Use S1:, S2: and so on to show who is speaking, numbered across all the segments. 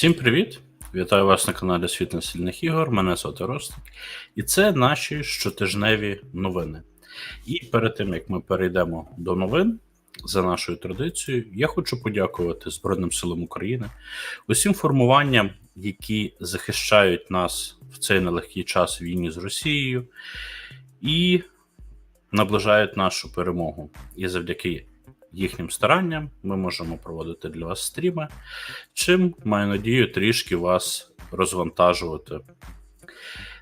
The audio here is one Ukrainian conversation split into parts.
S1: Всім привіт! Вітаю вас на каналі Світ Насильних ігор. Мене звати Ростик. І це наші щотижневі новини. І перед тим як ми перейдемо до новин, за нашою традицією, я хочу подякувати Збройним силам України, усім формуванням, які захищають нас в цей нелегкий час війні з Росією і наближають нашу перемогу. І завдяки їхнім старанням ми можемо проводити для вас стріми, чим маю надію трішки вас розвантажувати.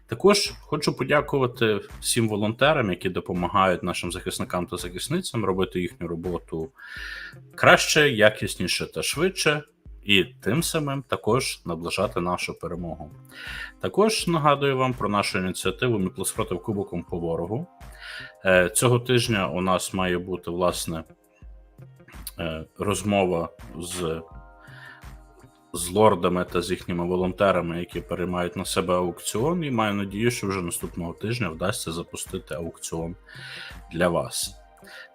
S1: Також хочу подякувати всім волонтерам, які допомагають нашим захисникам та захисницям робити їхню роботу краще, якісніше та швидше, і тим самим також наближати нашу перемогу. Також нагадую вам про нашу ініціативу «Мі плюс проти Кубоком по ворогу. Е, Цього тижня у нас має бути власне розмова з з лордами та з їхніми волонтерами, які переймають на себе аукціон, і маю надію, що вже наступного тижня вдасться запустити аукціон для вас.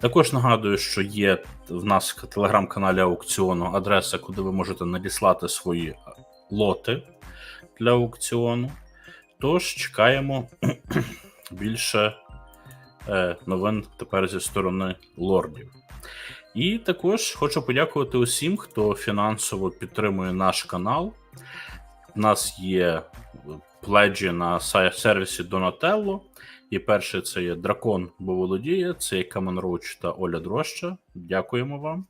S1: Також нагадую, що є в нас в телеграм-каналі аукціону адреса, куди ви можете надіслати свої лоти для аукціону. Тож чекаємо більше е, новин тепер зі сторони лордів. І також хочу подякувати усім, хто фінансово підтримує наш канал. У нас є пледжі на сервісі Donatello. І перший це є Дракон, бо володіє, це є Камен Роуч та Оля Дроща. Дякуємо вам.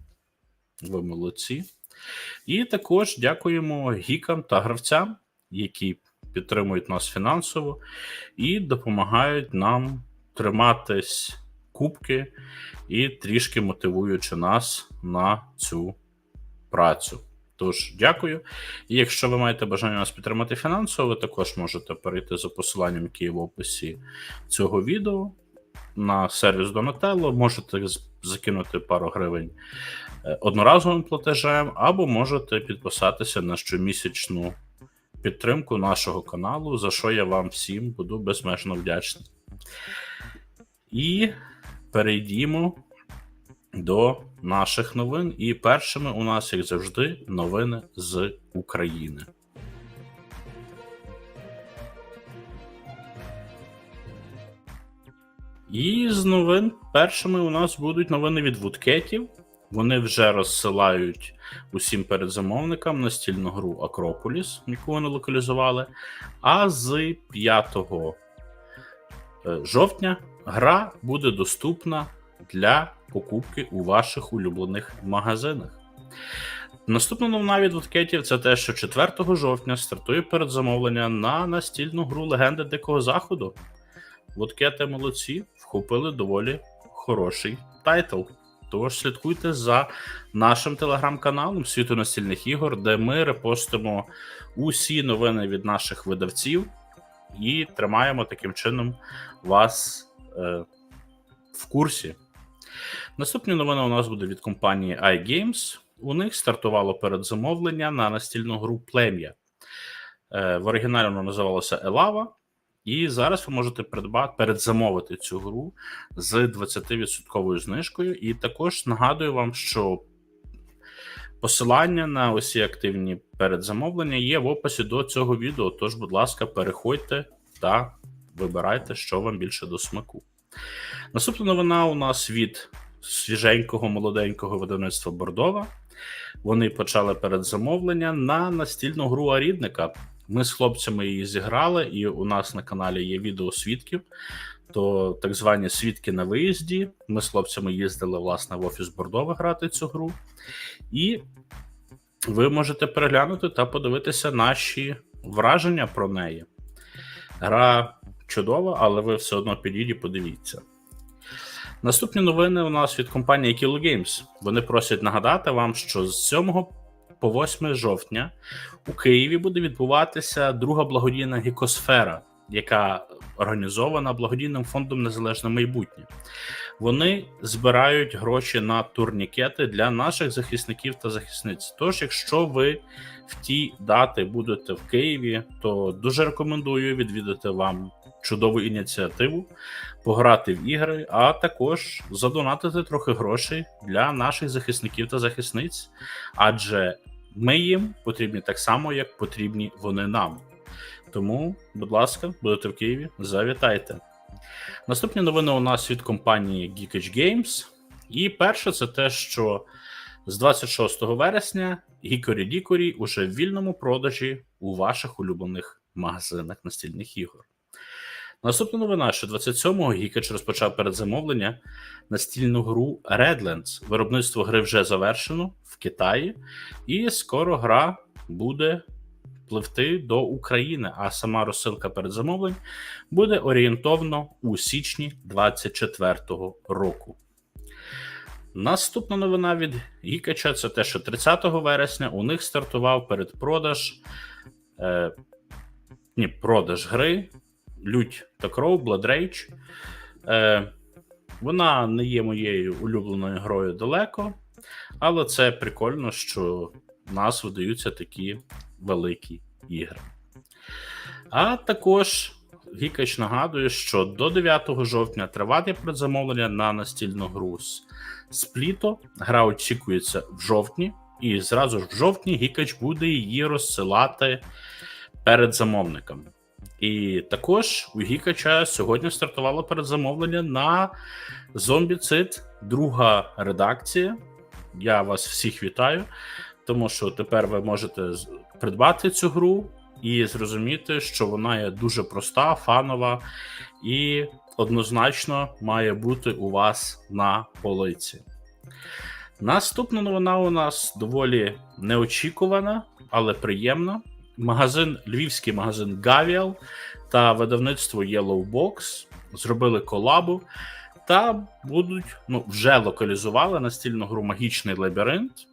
S1: Ви молодці. І також дякуємо гікам та гравцям, які підтримують нас фінансово і допомагають нам триматись кубки і трішки мотивуючи нас на цю працю. Тож, дякую. І якщо ви маєте бажання нас підтримати фінансово, ви також можете перейти за посиланням, яке є в описі цього відео на сервіс Donatello. Можете закинути пару гривень е, одноразовим платежем, або можете підписатися на щомісячну підтримку нашого каналу, за що я вам всім буду безмежно вдячний. І перейдімо до наших новин. І першими у нас, як завжди, новини з України. І з новин першими у нас будуть новини від вудкетів. Вони вже розсилають усім передзамовникам настільну гру Акрополіс, яку вони локалізували. А з 5 е, жовтня гра буде доступна для покупки у ваших улюблених магазинах. Наступна новина від Вудкетів це те, що 4 жовтня стартує передзамовлення на настільну гру Легенди Дикого Заходу. Вудкети молодці вхопили доволі хороший тайтл. Тож слідкуйте за нашим телеграм-каналом Світу настільних ігор, де ми репостимо усі новини від наших видавців і тримаємо таким чином вас в курсі. Наступні новини у нас буде від компанії iGames. У них стартувало передзамовлення на настільну гру Плем'я. Е, в оригіналі воно називалося Елава. І зараз ви можете придбати передзамовити цю гру з 20% знижкою. І також нагадую вам, що посилання на усі активні передзамовлення є в описі до цього відео. Тож, будь ласка, переходьте та вибирайте, що вам більше до смаку. Наступна новина у нас від свіженького молоденького видавництва Бордова. Вони почали передзамовлення на настільну гру Арідника. Ми з хлопцями її зіграли, і у нас на каналі є відео свідків. То так звані свідки на виїзді. Ми з хлопцями їздили власне в офіс Бордова грати цю гру. І ви можете переглянути та подивитися наші враження про неї. Гра чудова, але ви все одно підійдіть і подивіться. Наступні новини у нас від компанії Kilo Games. Вони просять нагадати вам, що з 7 по 8 жовтня у Києві буде відбуватися друга благодійна гікосфера, яка організована благодійним фондом Незалежне майбутнє. Вони збирають гроші на турнікети для наших захисників та захисниць. Тож, якщо ви в ті дати будете в Києві, то дуже рекомендую відвідати вам чудову ініціативу, пограти в ігри, а також задонатити трохи грошей для наших захисників та захисниць. Адже ми їм потрібні так само, як потрібні вони нам. Тому, будь ласка, будете в Києві, завітайте. Наступні новини у нас від компанії Geekage Games. І перше, це те, що з 26 вересня Hickory Dickory уже в вільному продажі у ваших улюблених магазинах настільних ігор. Наступна новина, що 27-го Geekage розпочав передзамовлення настільну гру Redlands. Виробництво гри вже завершено в Китаї, і скоро гра буде пливти до України, а сама розсилка передзамовлень буде орієнтовно у січні 24-го року. Наступна новина від Гікача це те, що 30 вересня у них стартував передпродаж е, ні, продаж гри Лють та Кров Blood Rage. Е, Вона не є моєю улюбленою грою далеко, але це прикольно, що в нас видаються такі великі ігри. А також Гікач нагадує, що до 9 жовтня триває предзамовлення на настільну гру з Спліто. Гра очікується в жовтні, і зразу ж в жовтні Гікач буде її розсилати перед замовниками. І також у Гікача сьогодні стартувало передзамовлення на Зомбіцид, друга редакція. Я вас всіх вітаю, тому що тепер ви можете придбати цю гру і зрозуміти, що вона є дуже проста, фанова і однозначно має бути у вас на полиці. Наступна новина у нас доволі неочікувана, але приємна. Магазин, львівський магазин Gavial та видавництво Yellow Box зробили колабу та будуть ну, вже локалізували настільну гру Магічний лабіринт.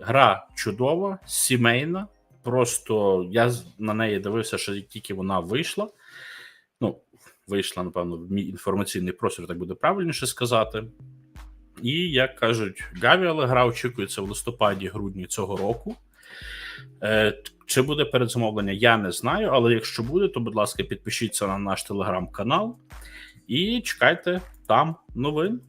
S1: Гра чудова, сімейна. Просто я на неї дивився, що тільки вона вийшла. Ну, вийшла, напевно, в мій інформаційний простір, так буде правильніше сказати. І, як кажуть, Гавіала гра очікується в листопаді-грудні цього року. Чи буде передзамовлення, я не знаю, але якщо буде, то, будь ласка, підпишіться на наш телеграм-канал і чекайте там новин.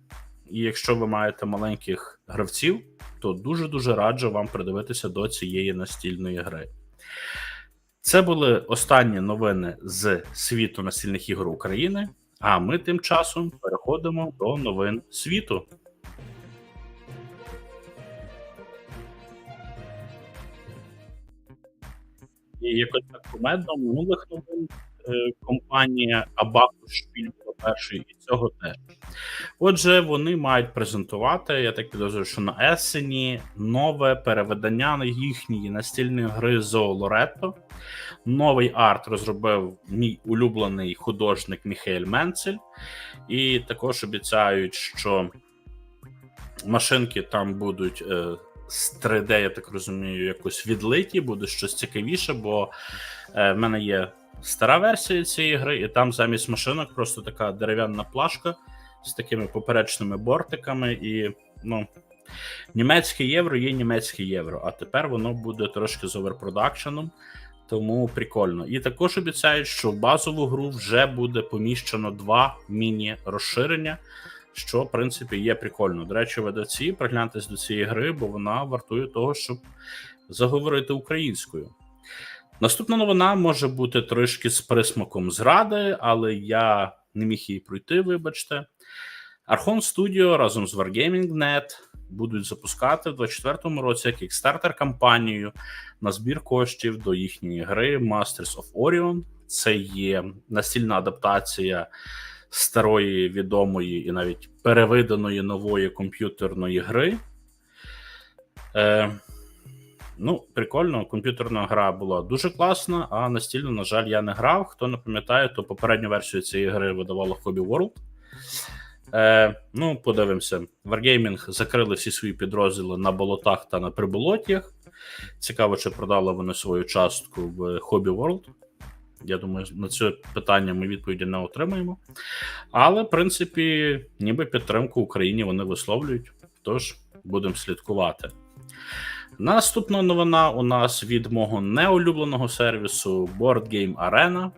S1: І якщо ви маєте маленьких гравців, то дуже-дуже раджу вам придивитися до цієї настільної гри. Це були останні новини з світу настільних ігор України. А ми тим часом переходимо до новин світу. І якось так кумедно минулих новин е, компанія Abacus була першою, і цього теж. Отже, вони мають презентувати, я так підозрюю, що на есені нове переведення їхньої настільної гри Зоолоретто. Новий арт розробив мій улюблений художник Міхаель Менцель, і також обіцяють, що машинки там будуть е, з 3D, я так розумію, якось відлиті, буде щось цікавіше, бо е, в мене є стара версія цієї гри, і там замість машинок просто така дерев'яна плашка з такими поперечними бортиками, і ну. Німецьке євро є німецьке євро, а тепер воно буде трошки з оверпродакшеном, тому прикольно. І також обіцяють, що в базову гру вже буде поміщено два міні-розширення, що, в принципі, є прикольно. До речі, видавці, пригляньтесь до цієї гри, бо вона вартує того, щоб заговорити українською. Наступна новина може бути трішки з присмаком зради, але я не міг її пройти, вибачте. Archon Studio разом з Wargaming.net будуть запускати в 2024 році Kickstarter кампанію на збір коштів до їхньої гри Masters of Orion. Це є настільна адаптація старої відомої і навіть перевиданої нової комп'ютерної гри. Е, ну, прикольно, комп'ютерна гра була дуже класна, а настільно, на жаль, я не грав. Хто не пам'ятає, то попередню версію цієї гри видавало Hobby World. Е, ну, подивимося. Wargaming закрили всі свої підрозділи на болотах та на приболоттях. Цікаво, чи продали вони свою частку в Hobby World. Я думаю, на це питання ми відповіді не отримаємо. Але, в принципі, ніби підтримку Україні вони висловлюють. Тож будемо слідкувати. Наступна новина у нас від мого неулюбленого сервісу Board Game Arena.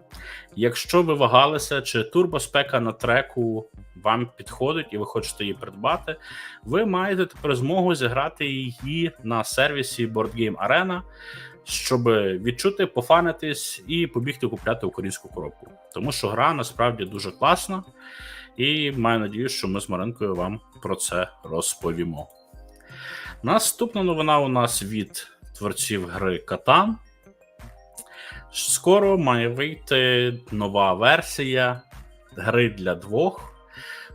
S1: Якщо ви вагалися, чи турбоспека на треку вам підходить і ви хочете її придбати, ви маєте тепер змогу зіграти її на сервісі Board Game Arena, щоб відчути, пофанитись і побігти купляти українську коробку. Тому що гра насправді дуже класна, і маю надію, що ми з Маринкою вам про це розповімо. Наступна новина у нас від творців гри Катан. Скоро має вийти нова версія гри для двох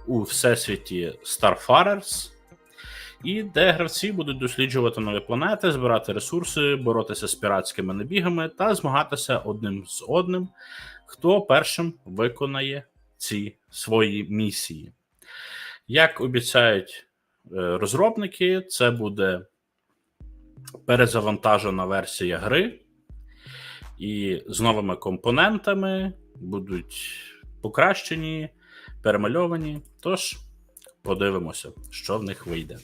S1: у всесвіті Starfarers, і де гравці будуть досліджувати нові планети, збирати ресурси, боротися з піратськими набігами та змагатися одним з одним, хто першим виконає ці свої місії. Як обіцяють е, розробники, це буде перезавантажена версія гри, і з новими компонентами будуть покращені, перемальовані. Тож, подивимося, що в них вийде.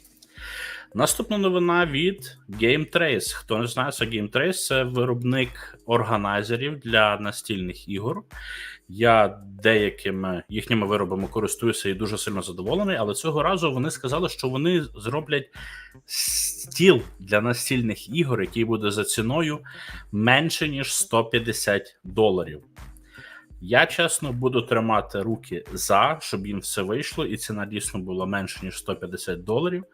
S1: Наступна новина від GameTrace. Хто не знає, це GameTrace це виробник органайзерів для настільних ігор. Я деякими їхніми виробами користуюся і дуже сильно задоволений, але цього разу вони сказали, що вони зроблять стіл для настільних ігор, який буде за ціною менше ніж 150 доларів. Я чесно буду тримати руки за, щоб їм все вийшло, і ціна дійсно була менше ніж 150 доларів.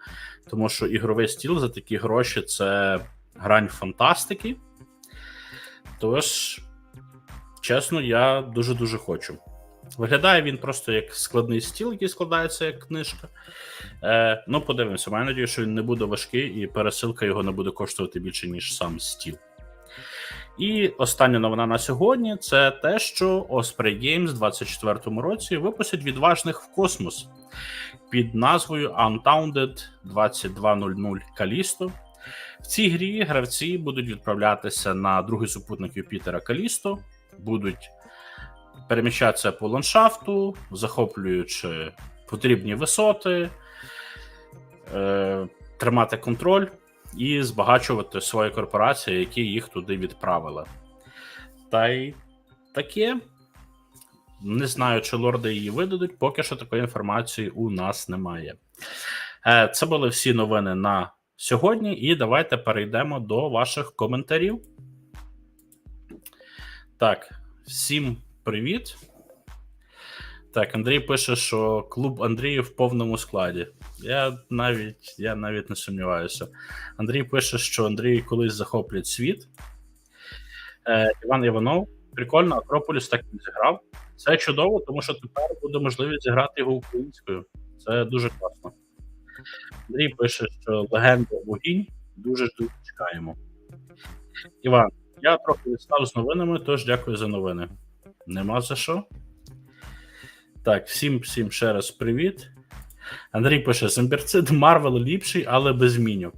S1: Тому що ігровий стіл за такі гроші це грань фантастики. Тож, чесно, я дуже-дуже хочу. Виглядає він просто як складний стіл, який складається як книжка. Е, Ну, подивимося. Маю надію, що він не буде важкий, і пересилка його не буде коштувати більше, ніж сам стіл. І остання новина на сьогодні це те, що Osprey Games в 2024 році випустять відважних в космос під назвою Untaunded 2200 Callisto. В цій грі гравці будуть відправлятися на другий супутник Юпітера Калісто, будуть переміщатися по ландшафту, захоплюючи потрібні висоти, е, тримати контроль і збагачувати свої корпорації, які їх туди відправили. Та й таке. Не знаю, чи лорди її видадуть, поки що такої інформації у нас немає. Е, Це були всі новини на сьогодні, і давайте перейдемо до ваших коментарів. Так, всім привіт. Так, Андрій пише, що клуб Андрію в повному складі. Я навіть я навіть не сумніваюся. Андрій пише, що Андрій колись захоплять світ. Е, Іван Іванов. Прикольно, Акрополіс так не зіграв. Це чудово, тому що тепер буде можливість зіграти його українською. Це дуже класно. Андрій пише, що легенда вогінь дуже дуже чекаємо. Іван, я трохи відстав з новинами, тож дякую за новини. Нема за що. Так, всім всім ще раз привіт. Андрій пише: Зомбірцид Марвел ліпший, але без міньок.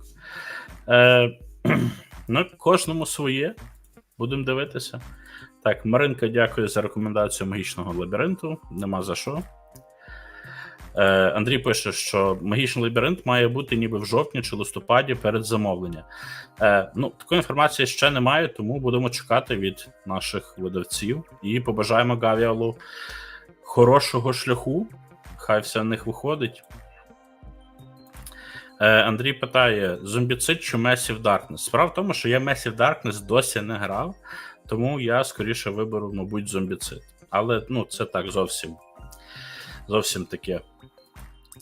S1: Е, Ну, кожному своє. Будемо дивитися. Так, Маринка, дякую за рекомендацію магічного лабіринту. Нема за що. Е, Андрій пише, що магічний лабіринт має бути ніби в жовтні чи листопаді перед замовленням. Е, ну, такої інформації ще немає, тому будемо чекати від наших видавців і побажаємо Гавіалу хорошого шляху. Хай все в них виходить. Е, Андрій питає: зомбіцид чи Massive Darkness? Справа в тому, що я Massive Darkness досі не грав, тому я скоріше виберу, мабуть, зомбіцид. Але ну, це так зовсім зовсім таке.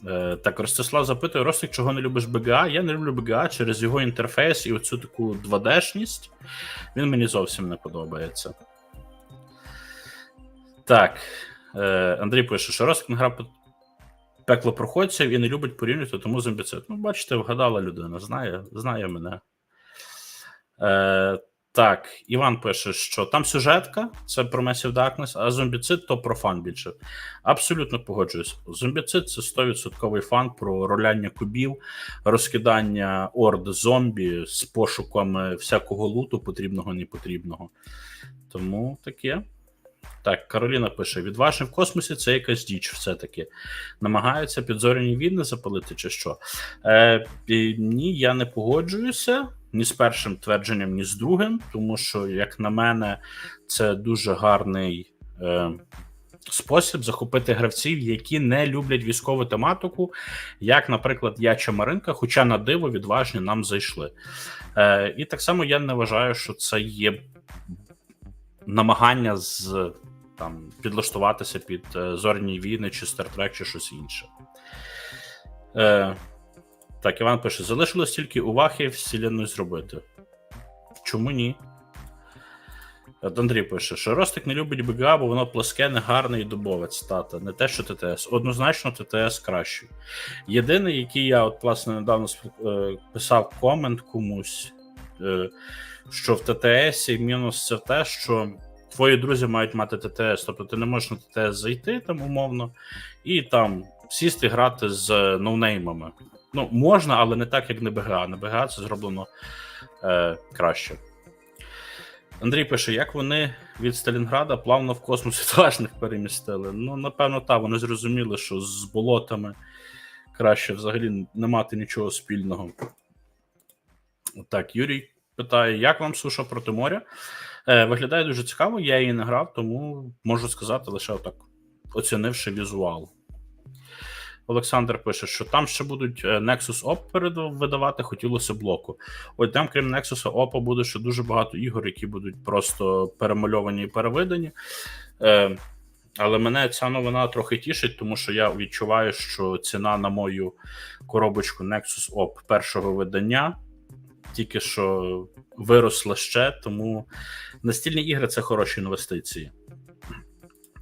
S1: Е, так, Ростислав запитує: Ростик, чого не любиш БГА? Я не люблю БГА через його інтерфейс і оцю таку 2D-шність. Він мені зовсім не подобається. Так. Е, Андрій пише, що Ростик не грав пекло проходців і не любить порівнювати, тому зомбіцид. Ну, бачите, вгадала людина, знає знає мене. Е, Так, Іван пише, що там сюжетка, це про Massive Darkness, а зомбіцид то про фан більше. Абсолютно погоджуюсь. Зомбіцид це 100% фан про роляння кубів, розкидання орд зомбі з пошуками всякого луту, потрібного непотрібного. Тому таке. Так, Кароліна пише: відважний в космосі це якась діч, все-таки. Намагаються підзоряні війни запалити, чи що? Е, Ні, я не погоджуюся. ні з першим твердженням, ні з другим, тому що, як на мене, це дуже гарний е, спосіб захопити гравців, які не люблять військову тематику, як, наприклад, я чи Маринка, хоча на диво відважні нам зайшли. Е, І так само я не вважаю, що це є намагання з там підлаштуватися під е, зорні війни чи Стартрек, чи щось інше. Е, Так, Іван пише: залишилось тільки уваги вселенної зробити. Чому ні? Андрій пише, що Ростик не любить БГА, бо воно плоске, негарне і дубове. Цитата. Не те, що ТТС. Однозначно, ТТС кращий. Єдиний, який я от, власне, недавно е, писав комент комусь, е, що в ТТС мінус це те, що твої друзі мають мати ТТС. Тобто ти не можеш на ТТС зайти там умовно, і там сісти грати з ноунеймами. Ну, можна, але не так, як на БГА. На БГА це зроблено е, краще. Андрій пише, як вони від Сталінграда плавно в космос відважних перемістили. Ну, напевно, так, вони зрозуміли, що з болотами краще взагалі не мати нічого спільного. Так, Юрій питає: як вам суша проти моря? Е, виглядає дуже цікаво, я її не грав, тому можу сказати лише отак, оцінивши візуал. Олександр пише, що там ще будуть е, Nexus OP видавати, хотілося блоку. Ось там, крім Nexus OP, буде ще дуже багато ігор, які будуть просто перемальовані і перевидані. Е, але мене ця новина трохи тішить, тому що я відчуваю, що ціна на мою коробочку Nexus OP першого видання тільки що виросла ще, тому настільні ігри це хороші інвестиції.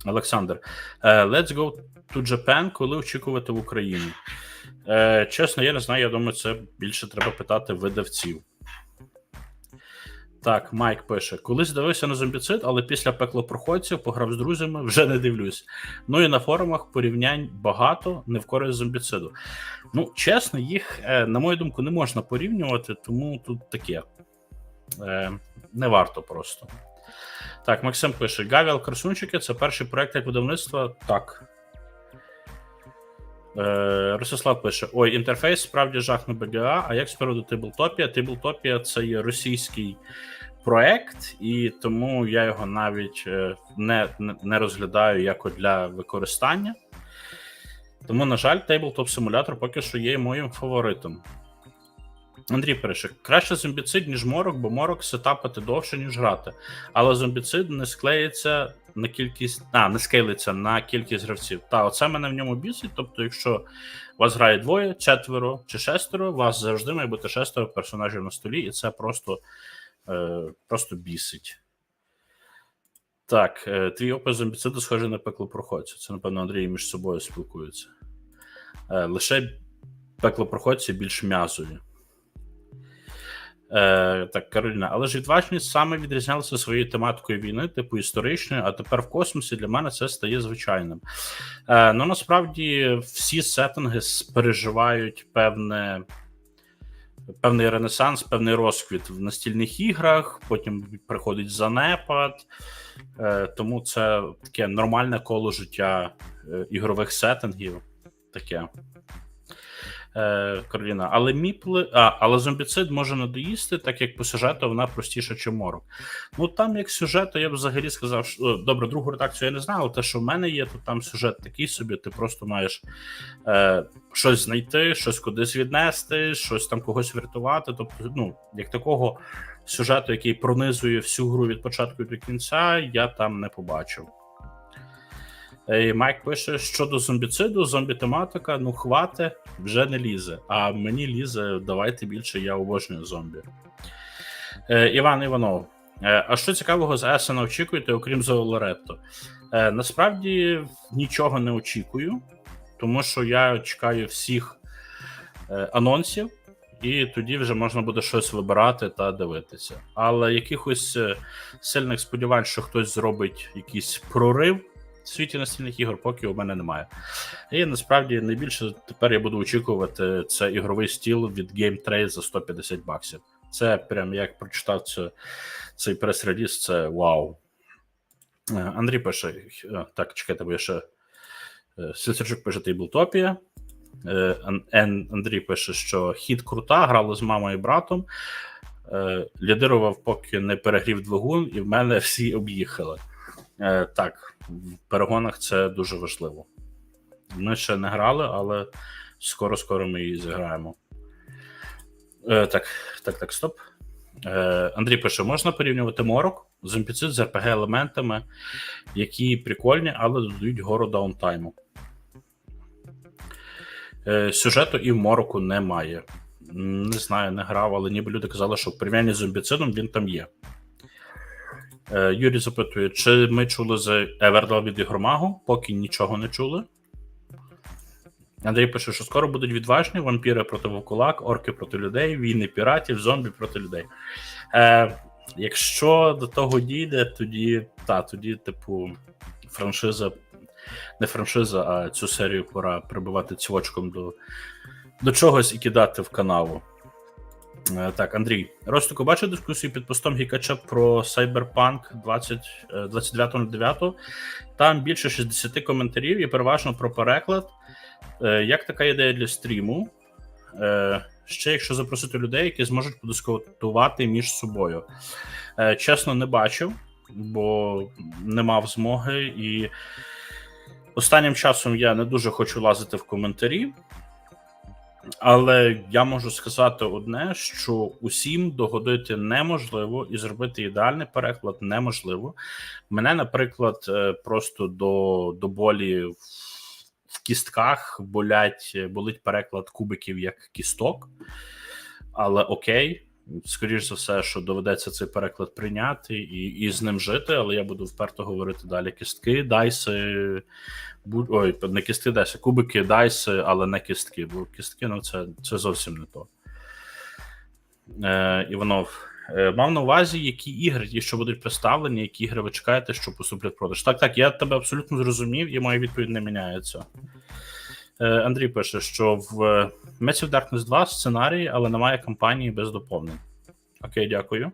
S1: Олександр, е, let's go to Japan, коли очікувати в Україну? Е, чесно, я не знаю. Я думаю, це більше треба питати видавців. Так, Майк пише: колись дивився на зомбіцид, але після пеклопроходців пограв з друзями, вже не дивлюсь. Ну і на форумах порівнянь багато не в користь зомбіциду. Ну, чесно, їх, е, на мою думку, не можна порівнювати, тому тут таке. Е, не варто просто. Так, Максим пише: Гавіал Красунчики це перший проект як видавництва. Так. Е, Ростислав пише: Ой, інтерфейс справді жах на БГА. А як з приводу Тиблтопія? Тиблтопія це є російський проект, і тому я його навіть е, не, не, розглядаю як для використання. Тому, на жаль, Tabletop симулятор поки що є моїм фаворитом. Андрій пише: краще зомбіцид, ніж морок, бо морок сетапити довше, ніж грати. Але зомбіцид не склеїться на кількість. А, не скейлиться на кількість гравців. Та, оце мене в ньому бісить. Тобто, якщо вас грає двоє, четверо чи шестеро, вас завжди має бути шестеро персонажів на столі, і це просто, просто бісить. Так, е, твій опис зомбіциду схожий на пекло проходця. Це, напевно, Андрій між собою спілкуються. Е, лише пеклопроходці більш м'язові. Е, так, Кароліна, але ж відважність саме відрізнялися своєю тематикою війни, типу історичної, а тепер в космосі для мене це стає звичайним. Е, ну насправді всі сеттинги переживають певне, певний ренесанс, певний розквіт в настільних іграх, потім приходить занепад. Е, тому це таке нормальне коло життя е, ігрових сеттингів. Таке. Е, Кароліна, але міпли, а, але зомбіцид може надоїсти, так як по сюжету вона простіша, ніж морок. Ну там як сюжет, то я б взагалі сказав, що добре, другу редакцію я не знаю, але те, що в мене є, то там сюжет такий собі, ти просто маєш е, щось знайти, щось кудись віднести, щось там когось врятувати. Тобто, ну, як такого сюжету, який пронизує всю гру від початку до кінця, я там не побачив. Е, Майк пише: щодо зомбіциду, зомбі-тематика, ну хвате, вже не лізе. А мені лізе, давайте більше, я обожнюю зомбі. Е, Іван Іванов. Е, а що цікавого з Есена очікуєте, окрім Золоретто? Е, насправді нічого не очікую, тому що я чекаю всіх е, анонсів, і тоді вже можна буде щось вибирати та дивитися. Але якихось е, сильних сподівань, що хтось зробить якийсь прорив в світі настільних ігор, поки у мене немає. І насправді найбільше тепер я буду очікувати це ігровий стіл від Game Trade за 150 баксів. Це прям як прочитав це, цей прес-реліз, це вау. Е, Андрій пише: е, так, чекайте, бо я ще. е, Сільцерчук пише Тейблтопія. Андрій пише, що хід крута, грали з мамою і братом. лідирував, поки не перегрів двигун, і в мене всі об'їхали. Так, в перегонах це дуже важливо. Ми ще не грали, але скоро-скоро ми її зіграємо. Е, так, так, так, стоп. Е, Андрій пише: можна порівнювати морок з NPC з RPG елементами, які прикольні, але додають гору даунтайму. Е, сюжету і мороку немає. Не знаю, не грав, але ніби люди казали, що в порівнянні з зомбіцидом він там є. Е, Юрій запитує, чи ми чули з Евердал від Ігромагу, поки нічого не чули. Андрій пише, що скоро будуть відважні вампіри проти вовкулак, орки проти людей, війни піратів, зомбі проти людей. Е, Якщо до того дійде, тоді та, тоді, типу, франшиза, не франшиза, а цю серію пора прибивати цівочком до, до чогось і кидати в канаву. Е, Так, Андрій, Ростику, бачив дискусію під постом Гікача про Cyberpunk 20, е, 29.09. Там більше 60 коментарів і переважно про переклад. Е, Як така ідея для стріму? Ще якщо запросити людей, які зможуть подискутувати між собою. Чесно, не бачив, бо не мав змоги. І останнім часом я не дуже хочу лазити в коментарі. Але я можу сказати одне: що усім догодити неможливо і зробити ідеальний переклад неможливо. Мене, наприклад, е, просто до, до болі в, в кістках болять, болить переклад кубиків як кісток. Але окей, скоріш за все, що доведеться цей переклад прийняти і, і з ним жити, але я буду вперто говорити далі. Кістки, дайси, бу- ой, не кістки, дайси, кубики, дайси, але не кістки, бо кістки ну, це, це зовсім не то. Е, Іванов. е, Мав на увазі, які ігри, ті, що будуть представлені, які ігри ви чекаєте, що поступлять в продаж. Так, так, я тебе абсолютно зрозумів, і моя відповідь не міняється. Е, Андрій пише, що в Massive Darkness 2 сценарій, але немає кампанії без доповнень. Окей, дякую.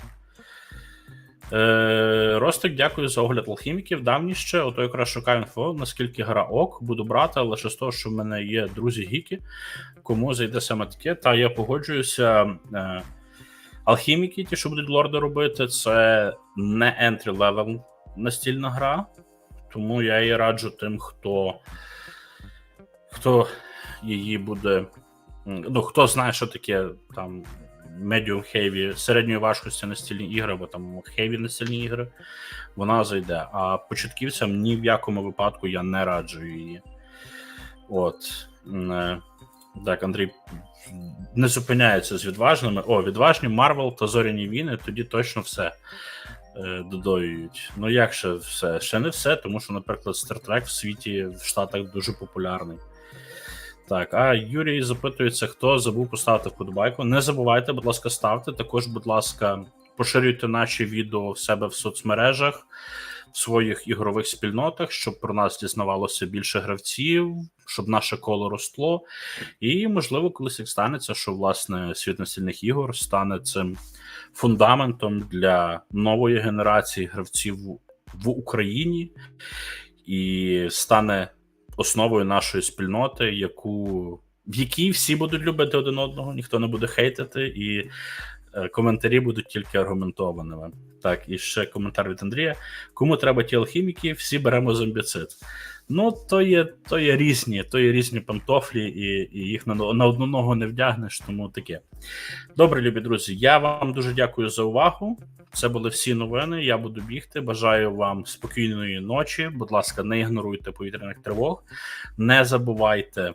S1: Е, Ростик, дякую за огляд алхіміків. Давні ще, ото якраз шукаю інфо, наскільки гра ок, буду брати, але ще з того, що в мене є друзі гіки, кому зайде саме таке, та я погоджуюся. Е, алхіміки, ті, що будуть лорди робити, це не entry level настільна гра, тому я її раджу тим, хто хто її буде. Ну, хто знає, що таке там medium heavy, середньої важкості настільні ігри, або там heavy настільні ігри, вона зайде. А початківцям ні в якому випадку я не раджу її. От. Е, Так, Андрій не зупиняється з відважними. О, відважні Марвел та Зоряні війни, тоді точно все е, додоюють. Ну, як ще все? Ще не все, тому що, наприклад, Star Trek в світі в Штатах дуже популярний. Так, а Юрій запитується, хто забув поставити вподобайку. Не забувайте, будь ласка, ставте. Також, будь ласка, поширюйте наші відео в себе в соцмережах, в своїх ігрових спільнотах, щоб про нас дізнавалося більше гравців, щоб наше коло росло. І, можливо, колись як станеться, що власне світ настільних ігор стане цим фундаментом для нової генерації гравців в Україні і стане основою нашої спільноти, яку в якій всі будуть любити один одного, ніхто не буде хейтити, і е, коментарі будуть тільки аргументованими. Так, і ще коментар від Андрія. Кому треба ті алхіміки, всі беремо зомбіцид. Ну, то є, то є різні, то є різні пантофлі, і, і їх на, на одну ногу не вдягнеш, тому таке. Добре, любі друзі, я вам дуже дякую за увагу. Це були всі новини. Я буду бігти. Бажаю вам спокійної ночі. Будь ласка, не ігноруйте повітряних тривог. Не забувайте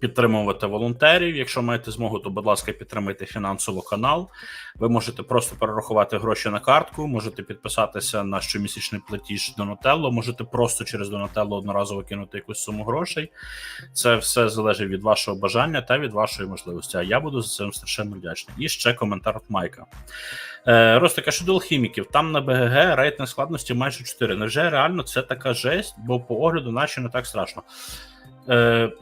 S1: підтримувати волонтерів. Якщо маєте змогу, то будь ласка, підтримайте фінансово канал. Ви можете просто перерахувати гроші на картку, можете підписатися на щомісячний платіж Donatello, можете просто через Donatello одноразово кинути якусь суму грошей. Це все залежить від вашого бажання та від вашої можливості. А я буду за цим страшенно вдячний. І ще коментар від Майка. Е, Ростика щодо алхіміків, там на БГГ рейтинг складності майже 4. Невже реально це така жесть, бо по огляду, наче не так страшно. Е,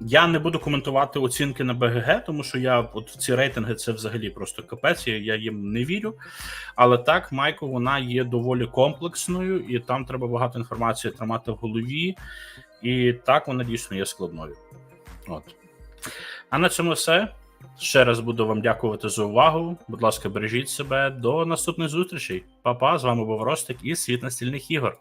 S1: я не буду коментувати оцінки на БГГ, тому що я от ці рейтинги це взагалі просто капець, я, я їм не вірю. Але так, Майко, вона є доволі комплексною, і там треба багато інформації тримати в голові. І так, вона дійсно є складною. От. А на цьому все. Ще раз буду вам дякувати за увагу. Будь ласка, бережіть себе. До наступних зустрічей. Па-па, з вами був Ростик і світ настільних ігор.